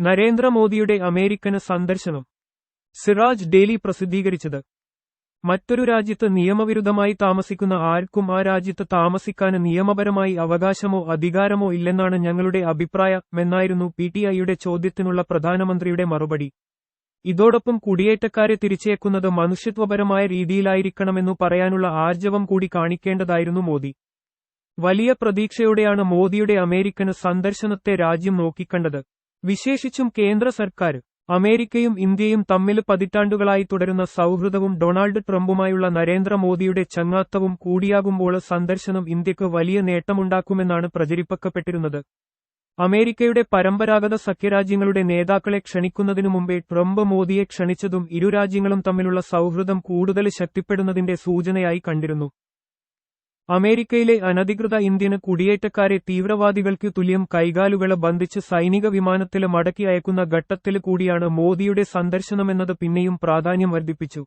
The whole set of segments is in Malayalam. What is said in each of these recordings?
നരേന്ദ്രമോദിയുടെ അമേരിക്കന് സന്ദർശനം. സിറാജ് ഡെയിലി പ്രസിദ്ധീകരിച്ചത്. മറ്റൊരു രാജ്യത്ത് നിയമവിരുദ്ധമായി താമസിക്കുന്ന ആർക്കും ആ രാജ്യത്ത് താമസിക്കാൻ നിയമപരമായി അവകാശമോ അധികാരമോ ഇല്ലെന്നാണ് ഞങ്ങളുടെ അഭിപ്രായമെന്നായിരുന്നു പി ടി ഐയുടെ ചോദ്യത്തിനുള്ള പ്രധാനമന്ത്രിയുടെ മറുപടി. ഇതോടൊപ്പം കുടിയേറ്റക്കാരെ തിരിച്ചേക്കുന്നത് മനുഷ്യത്വപരമായ രീതിയിലായിരിക്കണമെന്നു പറയാനുള്ള ആർജവം കൂടി കാണിക്കേണ്ടതായിരുന്നു മോദി. വലിയ പ്രതീക്ഷയോടെയാണ് മോദിയുടെ അമേരിക്കന് സന്ദർശനത്തെ രാജ്യം നോക്കിക്കണ്ടത്. വിശേഷിച്ചും കേന്ദ്ര സർക്കാർ അമേരിക്കയും ഇന്ത്യയും തമ്മിൽ പതിറ്റാണ്ടുകളായി തുടരുന്ന സൌഹൃദവും ഡൊണാൾഡ് ട്രംപുമായുള്ള നരേന്ദ്രമോദിയുടെ ചങ്ങാത്തവും കൂടിയാകുമ്പോൾ സന്ദർശനം ഇന്ത്യയ്ക്ക് വലിയ നേട്ടമുണ്ടാക്കുമെന്നാണ് പ്രചരിപ്പിക്കപ്പെട്ടിരുന്നത്. അമേരിക്കയുടെ പരമ്പരാഗത സഖ്യരാജ്യങ്ങളുടെ നേതാക്കളെ ക്ഷണിക്കുന്നതിനു മുമ്പേ ട്രംപ് മോദിയെ ക്ഷണിച്ചതും ഇരു രാജ്യങ്ങളും തമ്മിലുള്ള സൌഹൃദം കൂടുതൽ ശക്തിപ്പെടുന്നതിന്റെ സൂചനയായി കണ്ടിരുന്നു. അമേരിക്കയിലെ അനധികൃത ഇന്ത്യന് കുടിയേറ്റക്കാരെ തീവ്രവാദികൾക്ക് തുല്യം കൈകാലുകളെ ബന്ധിച്ച് സൈനിക വിമാനത്തിൽ മടക്കി അയക്കുന്ന ഘട്ടത്തിൽ കൂടിയാണ് മോദിയുടെ സന്ദർശനമെന്നത് പിന്നെയും പ്രാധാന്യം വർദ്ധിപ്പിച്ചു.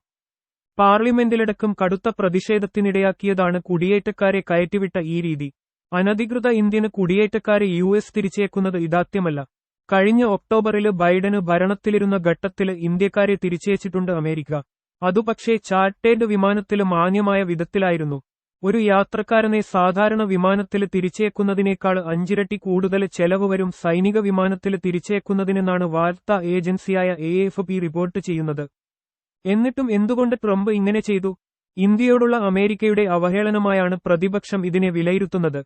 പാർലമെന്റിലടക്കം കടുത്ത പ്രതിഷേധത്തിനിടയാക്കിയതാണ് കുടിയേറ്റക്കാരെ കയറ്റിവിട്ട ഈ രീതി. അനധികൃത ഇന്ത്യന് കുടിയേറ്റക്കാരെ യു എസ് തിരിച്ചേക്കുന്നത് ഇതാത്യമല്ല കഴിഞ്ഞ ഒക്ടോബറിൽ ബൈഡന് ഭരണത്തിലിരുന്ന ഘട്ടത്തിൽ ഇന്ത്യക്കാരെ തിരിച്ചയച്ചിട്ടുണ്ട് അമേരിക്ക. അതുപക്ഷേ ചാർട്ടേഡ് വിമാനത്തിൽ മാന്യമായ വിധത്തിലായിരുന്നു. ഒരു യാത്രക്കാരനെ സാധാരണ വിമാനത്തിൽ തിരിച്ചേക്കുന്നതിനേക്കാൾ അഞ്ചിരട്ടി കൂടുതൽ ചെലവ് വരും സൈനിക വിമാനത്തിൽ തിരിച്ചേക്കുന്നതിനെന്നാണ് വാർത്താ ഏജൻസിയായ എ റിപ്പോർട്ട് ചെയ്യുന്നത്. എന്നിട്ടും എന്തുകൊണ്ട് ട്രംപ് ഇങ്ങനെ ചെയ്തു? ഇന്ത്യയോടുള്ള അമേരിക്കയുടെ അവഹേളനമായാണ് പ്രതിപക്ഷം ഇതിനെ വിലയിരുത്തുന്നത്.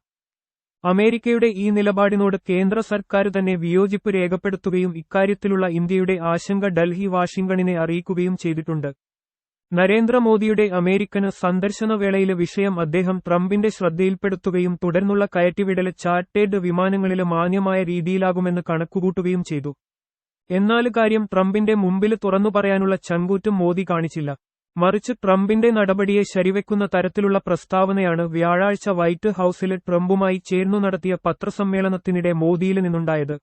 അമേരിക്കയുടെ ഈ നിലപാടിനോട് കേന്ദ്ര സർക്കാർ തന്നെ വിയോജിപ്പ് രേഖപ്പെടുത്തുകയും ഇക്കാര്യത്തിലുള്ള ഇന്ത്യയുടെ ആശങ്ക ഡൽഹി വാഷിംഗ്ടണിനെ അറിയിക്കുകയും ചെയ്തിട്ടുണ്ട്. നരേന്ദ്രമോദിയുടെ അമേരിക്കന് സന്ദർശനവേളയിലെ വിഷയം അദ്ദേഹം ട്രംപിന്റെ ശ്രദ്ധയിൽപ്പെടുത്തുകയും തുടർന്നുള്ള കയറ്റിവിടൽ ചാർട്ടേഡ് വിമാനങ്ങളിൽ മാന്യമായ രീതിയിലാകുമെന്ന് കണക്കുകൂട്ടുകയും ചെയ്തു. എന്നാൽ കാര്യം ട്രംപിന്റെ മുമ്പിൽ തുറന്നു പറയാനുള്ള ചങ്കൂറ്റും മോദി കാണിച്ചില്ല. മറിച്ച് ട്രംപിന്റെ നടപടിയെ ശരിവെക്കുന്ന തരത്തിലുള്ള പ്രസ്താവനയാണ് വ്യാഴാഴ്ച വൈറ്റ് ഹൌസിൽ ട്രംപുമായി ചേർന്നു നടത്തിയ പത്രസമ്മേളനത്തിനിടെ മോദിയിൽ നിന്നുണ്ടായത്.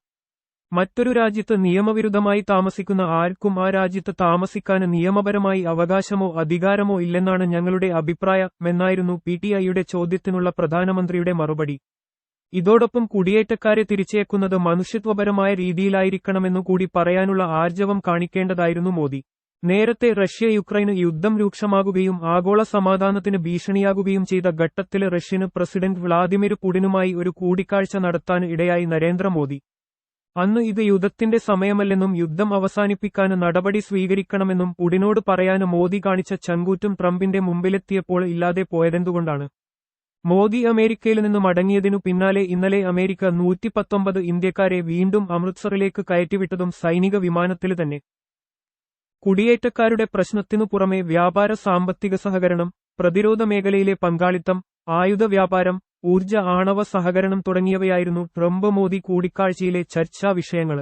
മറ്റൊരു രാജ്യത്ത് നിയമവിരുദ്ധമായി താമസിക്കുന്ന ആർക്കും ആ രാജ്യത്ത് താമസിക്കാൻ നിയമപരമായി അവകാശമോ അധികാരമോ ഇല്ലെന്നാണ് ഞങ്ങളുടെ അഭിപ്രായമെന്നായിരുന്നു പി ടി ഐയുടെ ചോദ്യത്തിനുള്ള പ്രധാനമന്ത്രിയുടെ മറുപടി. ഇതോടൊപ്പം കുടിയേറ്റക്കാരെ തിരിച്ചേക്കുന്നത് മനുഷ്യത്വപരമായ രീതിയിലായിരിക്കണമെന്നു കൂടി പറയാനുള്ള ആർജവം കാണിക്കേണ്ടതായിരുന്നു മോദി. നേരത്തെ റഷ്യ യുക്രൈന് യുദ്ധം രൂക്ഷമാകുകയും ആഗോള സമാധാനത്തിന് ഭീഷണിയാകുകയും ചെയ്ത ഘട്ടത്തിൽ റഷ്യന് പ്രസിഡന്റ് വ്ളാദിമിർ പുടിനുമായി ഒരു കൂടിക്കാഴ്ച നടത്താൻ ഇടയായി നരേന്ദ്രമോദി. അന്ന് ഇത് യുദ്ധത്തിന്റെ സമയമല്ലെന്നും യുദ്ധം അവസാനിപ്പിക്കാൻ നടപടി സ്വീകരിക്കണമെന്നും പുടിനോട് പറയാന് മോദി കാണിച്ച ചങ്കൂറ്റും ട്രംപിന്റെ മുമ്പിലെത്തിയപ്പോൾ ഇല്ലാതെ പോയതെന്തുകൊണ്ടാണ്? മോദി അമേരിക്കയിൽ നിന്നും മടങ്ങിയതിനു പിന്നാലെ ഇന്നലെ അമേരിക്ക നൂറ്റിപ്പത്തൊമ്പത് ഇന്ത്യക്കാരെ വീണ്ടും അമൃത്സറിലേക്ക് കയറ്റിവിട്ടതും സൈനിക വിമാനത്തിൽ തന്നെ. കുടിയേറ്റക്കാരുടെ പ്രശ്നത്തിനു പുറമെ വ്യാപാര സാമ്പത്തിക സഹകരണം പ്രതിരോധ മേഖലയിലെ പങ്കാളിത്തം ആയുധ വ്യാപാരം ഊർജ ആണവ സഹകരണം തുടങ്ങിയവയായിരുന്നു ട്രംപ് മോദി കൂടിക്കാഴ്ചയിലെ ചർച്ചാ വിഷയങ്ങൾ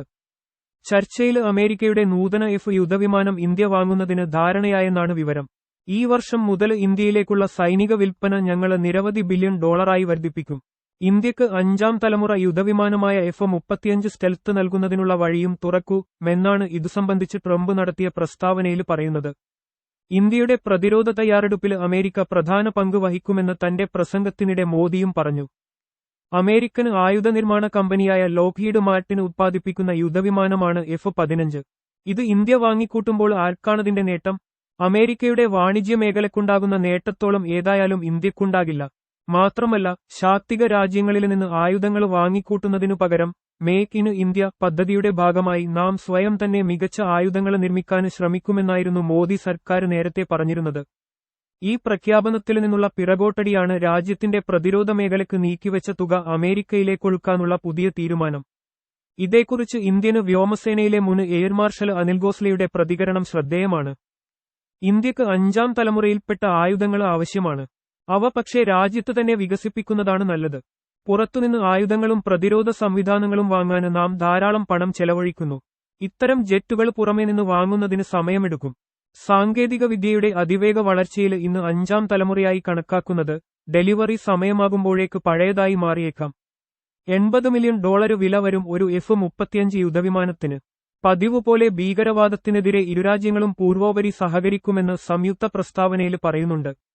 ചർച്ചയിൽ അമേരിക്കയുടെ നൂതന എഫ് യുദ്ധവിമാനം ഇന്ത്യ വാങ്ങുന്നതിന് ധാരണയായെന്നാണ് വിവരം. ഈ വർഷം മുതൽ ഇന്ത്യയിലേക്കുള്ള സൈനിക വിൽപ്പന ഞങ്ങൾ നിരവധി ബില്യൺ ഡോളറായി വർദ്ധിപ്പിക്കും. ഇന്ത്യയ്ക്ക് അഞ്ചാം തലമുറ യുദ്ധവിമാനമായ എഫ് മുപ്പത്തിയഞ്ച് സ്റ്റെൽത്ത് നൽകുന്നതിനുള്ള വഴിയും തുറക്കുമെന്നാണ് ഇതു സംബന്ധിച്ച് ട്രംപ് നടത്തിയ പ്രസ്താവനയിൽ പറയുന്നത്. ഇന്ത്യയുടെ പ്രതിരോധ തയ്യാറെടുപ്പിൽ അമേരിക്ക പ്രധാന പങ്ക് വഹിക്കുമെന്ന് തന്റെ പ്രസംഗത്തിനിടെ മോദിയും പറഞ്ഞു. അമേരിക്കൻ ആയുധ നിർമ്മാണ കമ്പനിയായ ലോക്ഹീഡ് മാർട്ടിന് ഉത്പാദിപ്പിക്കുന്ന യുദ്ധവിമാനമാണ് എഫ് പതിനഞ്ച്. ഇത് ഇന്ത്യ വാങ്ങിക്കൂട്ടുമ്പോൾ ആർക്കാണതിന്റെ നേട്ടം? അമേരിക്കയുടെ വാണിജ്യ മേഖലക്കുണ്ടാകുന്ന നേട്ടത്തോളം ഏതായാലും ഇന്ത്യക്കുണ്ടാകില്ല. മാത്രമല്ല ശാക്തിക രാജ്യങ്ങളിൽ നിന്ന് ആയുധങ്ങൾ വാങ്ങിക്കൂട്ടുന്നതിനു പകരം മേക്ക് ഇൻ ഇന്ത്യ പദ്ധതിയുടെ ഭാഗമായി നാം സ്വയം തന്നെ മികച്ച ആയുധങ്ങൾ നിർമ്മിക്കാൻ ശ്രമിക്കുമെന്നായിരുന്നു മോദി സർക്കാർ നേരത്തെ പറഞ്ഞിരുന്നത്. ഈ പ്രഖ്യാപനത്തിൽ നിന്നുള്ള പിറകോട്ടടിയാണ് രാജ്യത്തിന്റെ പ്രതിരോധ മേഖലയ്ക്ക് നീക്കിവെച്ച തുക അമേരിക്കയിലേക്കൊഴുക്കാനുള്ള പുതിയ തീരുമാനം. ഇതേക്കുറിച്ച് ഇന്ത്യന് വ്യോമസേനയിലെ മുൻ എയർ മാർഷൽ അനിൽ ഗോസ്ലയുടെ പ്രതികരണം ശ്രദ്ധേയമാണ്. ഇന്ത്യയ്ക്ക് അഞ്ചാം തലമുറയിൽപ്പെട്ട ആയുധങ്ങൾ ആവശ്യമാണ്. അവ പക്ഷേ രാജ്യത്ത് തന്നെ വികസിപ്പിക്കുന്നതാണ് നല്ലത്. പുറത്തുനിന്ന് ആയുധങ്ങളും പ്രതിരോധ സംവിധാനങ്ങളും വാങ്ങാൻ നാം ധാരാളം പണം ചെലവഴിക്കുന്നു. ഇത്തരം ജെറ്റുകൾ പുറമേ നിന്ന് വാങ്ങുന്നതിന് സമയമെടുക്കും. സാങ്കേതിക വിദ്യയുടെ അതിവേഗ വളർച്ചയിൽ ഇന്ന് അഞ്ചാം തലമുറയായി കണക്കാക്കുന്നത് ഡെലിവറി സമയമാകുമ്പോഴേക്ക് പഴയതായി മാറിയേക്കാം. എൺപത് മില്യൺ ഡോളർ വില വരും ഒരു എഫ് മുപ്പത്തിയഞ്ച് യുദ്ധവിമാനത്തിന്. പതിവ് പോലെ ഭീകരവാദത്തിനെതിരെ ഇരുരാജ്യങ്ങളും പൂർവോപരി സഹകരിക്കുമെന്ന് സംയുക്ത പ്രസ്താവനയിൽ പറയുന്നുണ്ട്.